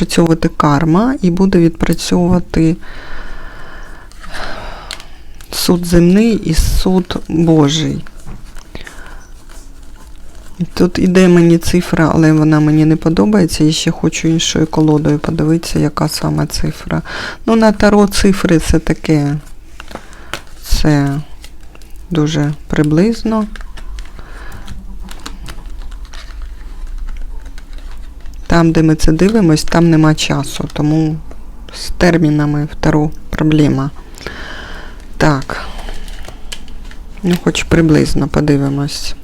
відпрацьовувати карма і буде відпрацьовувати суд земний і суд Божий. Тут іде мені цифра, але вона мені не подобається. І ще хочу іншою колодою подивитися, яка саме цифра. Ну, на таро цифри це таке. Це дуже приблизно. Там, де ми це дивимось, там нема часу, тому з термінами в таро проблема. Так. Ну, хоч приблизно подивимось.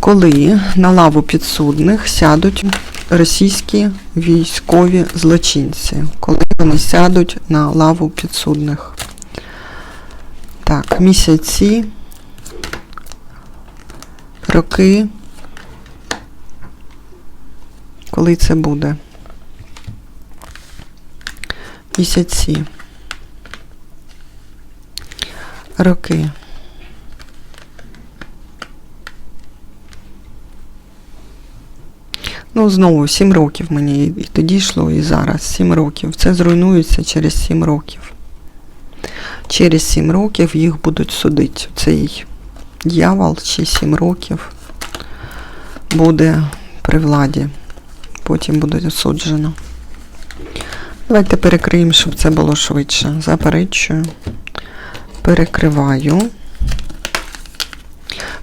Коли на лаву підсудних сядуть російські військові злочинці, коли вони сядуть на лаву підсудних. Так, місяці, роки. Коли це буде? Місяці. Роки. Ну, знову 7 років мені і тоді йшло, і зараз 7 років. Це зруйнується через 7 років. Через 7 років їх будуть судити. Цей дьявол чи 7 років буде при владі. Потім буде осуджено. Давайте перекриємо, щоб це було швидше. Заперечую. Перекриваю.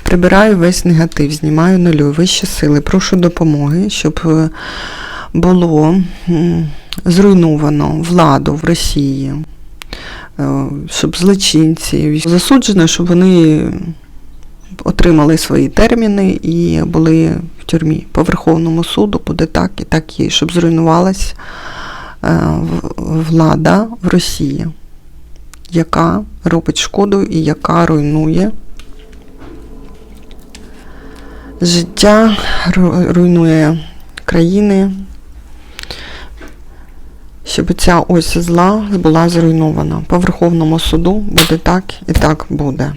Прибираю весь негатив, знімаю нулю, вищі сили. Прошу допомоги, щоб е, було зруйновано владу в Росії, е, щоб злочинці засуджено, щоб вони отримали свої терміни і були тюрмі. По Верховному суду буде так і так і щоб зруйнувалась е, влада в Росії, яка робить шкоду і яка руйнує життя, руйнує країни, щоб ця ось зла була зруйнована. По Верховному суду буде так і так буде.